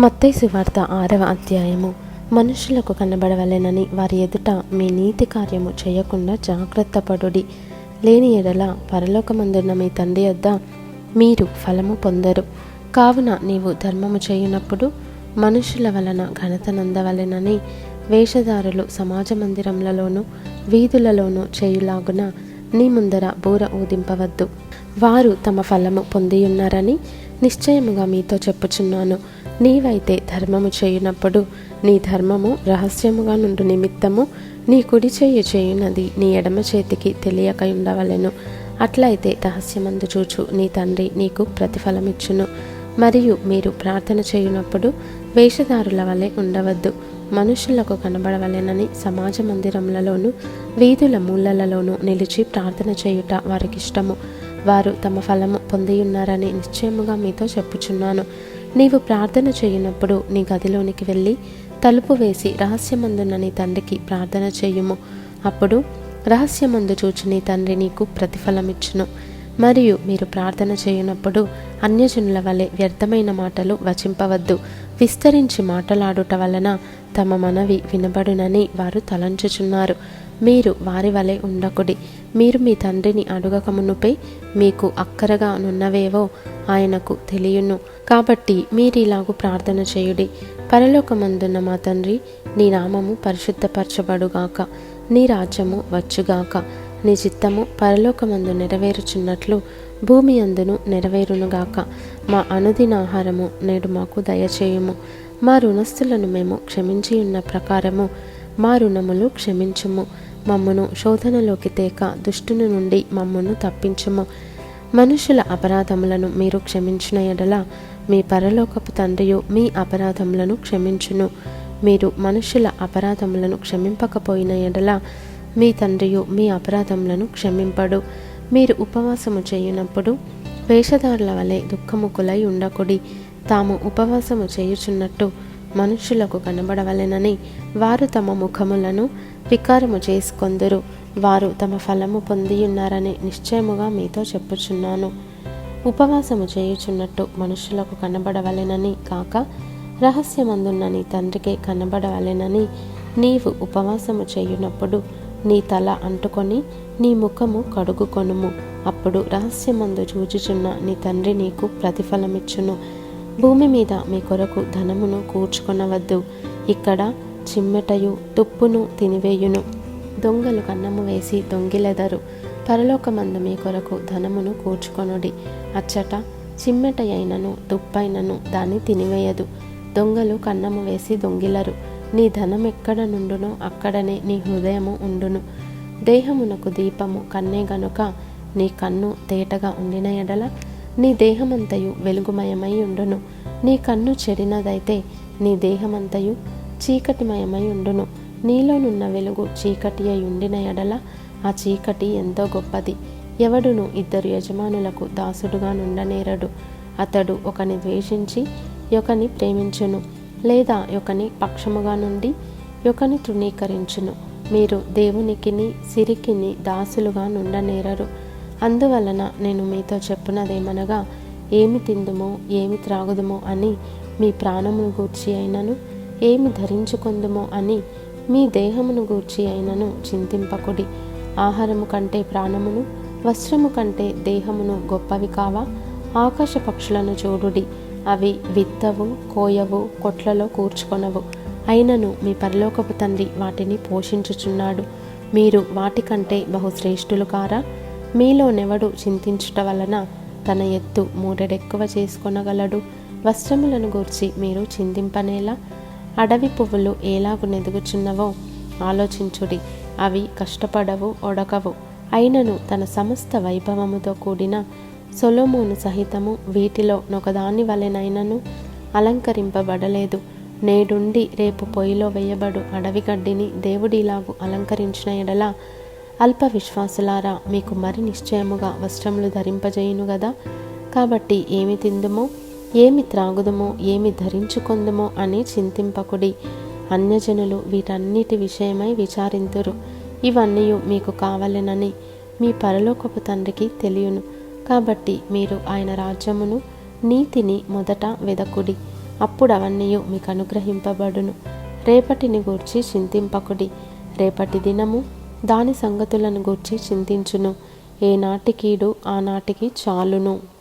మత్తయి వార్త ఆరవ అధ్యాయము. మనుషులకు కనబడవలెనని వారి ఎదుట మీ నీతి కార్యము చేయకుండా జాగ్రత్త పడుడి. లేని ఎడల పరలోకమందున్న మీ తండ్రి వద్ద మీరు ఫలము పొందరు. కావున నీవు ధర్మము చేయునప్పుడు మనుషుల వలన ఘనత నందవలెనని వేషధారులు సమాజ మందిరములలోనూ వీధులలోనూ చేయులాగున నీ ముందర బూర ఊదింపవద్దు. వారు తమ ఫలము పొందియున్నారని నిశ్చయముగా మీతో చెప్పుచున్నాను. నీవైతే ధర్మము చేయునప్పుడు నీ ధర్మము రహస్యముగా నుండు నిమిత్తము నీ కుడి చేయి చేయునది నీ ఎడమ చేతికి తెలియక ఉండవలెను అట్లయితే రహస్యమందు చూచు నీ తండ్రి నీకు ప్రతిఫలమిచ్చును. మరియు మీరు ప్రార్థన చేయునప్పుడు వేషధారుల వలె ఉండవద్దు. మనుషులకు కనబడవలెనని సమాజ మందిరములలోను వీధుల మూలలలోనూ నిలిచి ప్రార్థన చేయుట వారికిష్టము. వారు తమ ఫలము పొందియున్నారని నిశ్చయముగా మీతో చెప్పుచున్నాను. నీవు ప్రార్థన చేయునప్పుడు నీ గదిలోనికి వెళ్ళి తలుపు వేసి రహస్యమందున్న నీ తండ్రికి ప్రార్థన చేయుము. అప్పుడు రహస్యమందు చూచి నీ తండ్రి నీకు ప్రతిఫలమిచ్చును. మరియు మీరు ప్రార్థన చేయనప్పుడు అన్యజనుల వలె వ్యర్థమైన మాటలు వచింపవద్దు. విస్తరించి మాటలాడుట వలన తమ మనవి వినబడునని వారు తలంచుచున్నారు. మీరు వారి వలె ఉండకుడి. మీరు మీ తండ్రిని అడుగకమునుపై మీకు అక్కరగా నున్నవేవో ఆయనకు తెలియను. కాబట్టి మీరిలాగు ప్రార్థన చేయుడి. పరలోకమందున్న మా తండ్రి నీ నామము పరిశుద్ధపరచబడుగాక. నీ రాజ్యము వచ్చుగాక. నీ చిత్తము పరలోకమందు నెరవేరుచున్నట్లు భూమి అందును నెరవేరునుగాక. మా అనుదిన ఆహారము నేడు మాకు దయచేయుము. మా రుణస్థులను మేము క్షమించి ఉన్న ప్రకారము మా రుణములు క్షమించుము. మమ్మను శోధనలోకి తేక దుష్టుని నుండి మమ్మను తప్పించుము. మనుషుల అపరాధములను మీరు క్షమించిన ఎడల మీ పరలోకపు తండ్రియు మీ అపరాధములను క్షమించును. మీరు మనుషుల అపరాధములను క్షమింపకపోయిన ఎడల మీ తండ్రియు మీ అపరాధములను క్షమింపడు. మీరు ఉపవాసము చేయునప్పుడు వేషధారుల వలె దుఃఖముకులై ఉండకుడి. తాము ఉపవాసము చేయుచున్నట్టు మనుషులకు కనబడవలెనని వారు తమ ముఖములను వికారము చేసుకొందరు. వారు తమ ఫలము పొందియున్నారని నిశ్చయముగా మీతో చెప్పుచున్నాను. ఉపవాసము చేయుచున్నట్టు మనుషులకు కనబడవలెనని కాక రహస్యమందున్న నీ తండ్రికే కనబడవలెనని నీవు ఉపవాసము చేయునప్పుడు నీ తల అంటుకొని నీ ముఖము కడుగుకొనుము. అప్పుడు రహస్యమందు చూచుచున్న నీ తండ్రి నీకు ప్రతిఫలమిచ్చును. భూమి మీద మీ కొరకు ధనమును కూర్చుకొనవద్దు. ఇక్కడ చిమ్మెటయు తుప్పును తినివేయును. దొంగలు కన్నము వేసి దొంగిలెదరు. పరలోకమందు మీ కొరకు ధనమును కూర్చుకొనుడి. అచ్చట చిమ్మెట అయినను తుప్పైనను దాన్ని తినివేయదు. దొంగలు కన్నము వేసి దొంగిలరు. నీ ధనం ఎక్కడ నుండునో అక్కడనే నీ హృదయము ఉండును. దేహమునకు దీపము కన్నే గనుక నీ కన్ను తేటగా ఉండిన ఎడల నీ దేహమంతయు వెలుగుమయమై ఉండును. నీ కన్ను చెడినదైతే నీ దేహమంతయు చీకటిమయమై ఉండును. నీలోనున్న వెలుగు చీకటి అయి ఉండిన ఎడల ఆ చీకటి ఎంతో గొప్పది. ఎవడును ఇద్దరు యజమానులకు దాసుడుగా నుండనేరడు. అతడు ఒకని ద్వేషించి ఒకని ప్రేమించును. లేదా యొక్కని పక్షముగా నుండి యొక్కని తృణీకరించును. మీరు దేవునికిని సిరికిని దాసులుగా నుండనేరరు. అందువలన నేను మీతో చెప్పున్నదేమనగా ఏమి తిందుమో ఏమి త్రాగుదుమో అని మీ ప్రాణమును గూర్చి అయినను ఏమి ధరించుకుందుమో అని మీ దేహమును గూర్చి అయినను చింతింపకుడి. ఆహారము కంటే ప్రాణమును వస్త్రము కంటే దేహమును గొప్పవి కావా? ఆకాశ పక్షులను చూడుడి. అవి విత్తవు కోయవు కొట్లలో కూర్చుకొనవు. అయినను మీ పరలోకపు తండ్రి వాటిని పోషించుచున్నాడు. మీరు వాటికంటే బహుశ్రేష్ఠులు కారా? మీలోనెవడు చింతించుట వలన తన ఎత్తు మూడెడెక్కువ చేసుకొనగలడు? వస్త్రములను గూర్చి మీరు చింతింపనేలా అడవి పువ్వులు ఎలాగు నెదుగుచున్నవో ఆలోచించుడి. అవి కష్టపడవు ఒడకవు. అయినను తన సమస్త వైభవముతో కూడిన సొలోమోను సహితము వీటిలో నొకదాని వలెనైనను అలంకరింపబడలేదు. నేడుండి రేపు పొయ్యిలో వేయబడు అడవి గడ్డిని దేవుడిలాగు అలంకరించిన ఎడల అల్ప విశ్వాసులారా మీకు మరి నిశ్చయముగా వస్త్రములు ధరింపజేయును గదా? కాబట్టి ఏమి తిందుమో? ఏమి త్రాగుదమో? ఏమి ధరించుకొందుమో? అని చింతింపకుడి అన్యజనులు వీటన్నిటి విషయమై విచారింతురు. ఇవన్నీ మీకు కావలెనని మీ పరలోకపు తండ్రికి తెలియను. కాబట్టి మీరు ఆయన రాజ్యమును నీతిని మొదట వెదకుడి. అప్పుడు అవన్నీ మీకు అనుగ్రహింపబడును. రేపటిని గూర్చి చింతింపకుడి. రేపటి దినము దాని సంగతులను గూర్చి చింతించును. ఏ నాటికీడు ఆనాటికి చాలును.